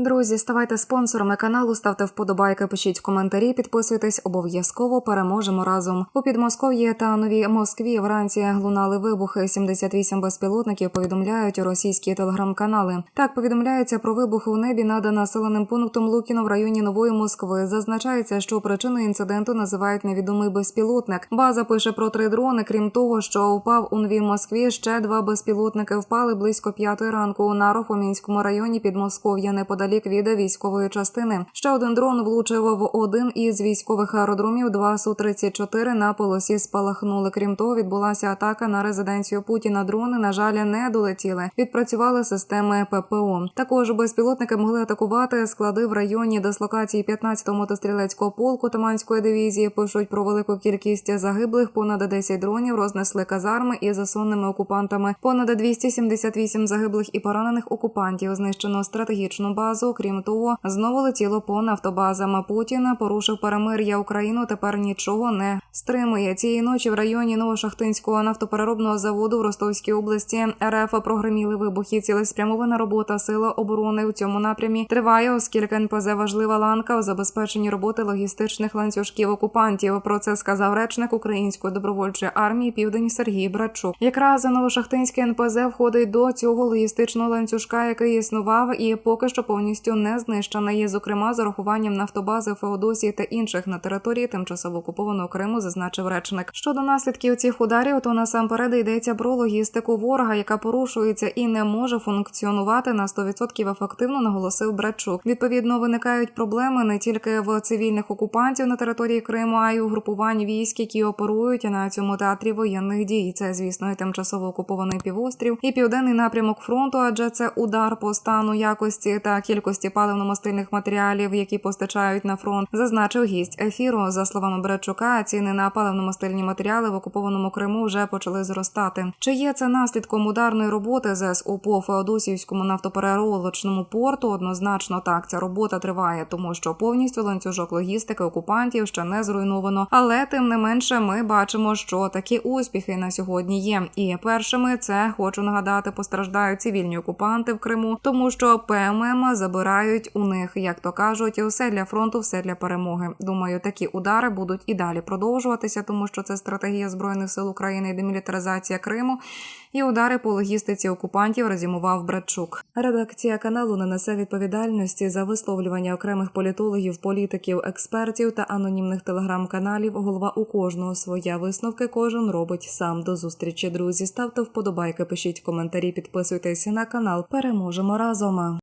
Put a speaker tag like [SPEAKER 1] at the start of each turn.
[SPEAKER 1] Друзі, ставайте спонсорами каналу, ставте вподобайки, пишіть коментарі, підписуйтесь обов'язково. Переможемо разом. У Підмосков'ї та Новій Москві вранці лунали вибухи. 78 безпілотників повідомляють російські телеграм-канали. Так повідомляється про вибухи у небі над населеним пунктом Лукіно в районі Нової Москви. Зазначається, що причиною інциденту називають невідомий безпілотник. База пише про три дрони. Крім того, що впав у Новій Москві, ще два безпілотники впали близько п'ятої ранку на Рофомінському районі Підмосков'я неподалік від військової частини. Ще один дрон влучив в один із військових аеродромів. Два су 34 на полосі спалахнули. Крім того, відбулася атака на резиденцію Путіна. Дрони на жаль не долетіли. Відпрацювали системи ППО. Також безпілотники могли атакувати склади в районі дислокації 15-го мотострілецького полку Таманської дивізії. Пишуть про велику кількість загиблих. Понад 10 дронів рознесли казарми із засонними окупантами. Понад 278 загиблих і поранених окупантів. Знищено стратегічну базу. Крім того, знову летіло по нафтобазам. Путін порушив перемир'я Україну. Тепер нічого не стримує. Цієї ночі в районі Новошахтинського нафтопереробного заводу в Ростовській області РФ прогреміли вибухи. Цілеспрямована робота сили оборони у цьому напрямі триває, оскільки НПЗ важлива ланка у забезпеченні роботи логістичних ланцюжків окупантів. Про це сказав речник Української добровольчої армії Південь Сергій Брачук. Якраз Новошахтинське НПЗ входить до цього логістичного ланцюжка, який існував і поки що повністю не знищений. Зокрема, з урахуванням нафтобази Феодосії та інших на території тимчасово окупованого Криму, зазначив речник. Щодо наслідків цих ударів, то насамперед йдеться про логістику ворога, яка порушується і не може функціонувати на 100% ефективно, наголосив Брачук. Відповідно, виникають проблеми не тільки в цивільних окупантів на території Криму, а й у групувань військ, які оперують на цьому театрі воєнних дій. Це, звісно, і тимчасово окупований півострів і південний напрямок фронту, адже це удар по стану якості та кількості паливно-мастильних матеріалів, які постачають на фронт, зазначив гість ефіру. За словами Брачука, ціни на паливно-мастильні матеріали в окупованому Криму вже почали зростати. Чи є це наслідком ударної роботи ЗСУ по Феодосівському нафтопереробочному порту? Однозначно так ця робота триває, тому що повністю ланцюжок логістики окупантів ще не зруйновано. Але тим не менше, ми бачимо, що такі успіхи на сьогодні є. І першими це хочу нагадати, постраждають цивільні окупанти в Криму, тому що ПММ забирають у них, як то кажуть, все для фронту, все для перемоги. Думаю, такі удари будуть і далі продовжуватися, тому що це стратегія збройних сил України і демілітаризація Криму. І удари по логістиці окупантів резюмував Братчук. Редакція каналу не несе відповідальності за висловлювання окремих політологів, політиків, експертів та анонімних телеграм-каналів. Голова у кожного своя висновки. Кожен робить сам. До зустрічі, друзі. Ставте вподобайки, пишіть коментарі, підписуйтесь на канал. Переможемо разом.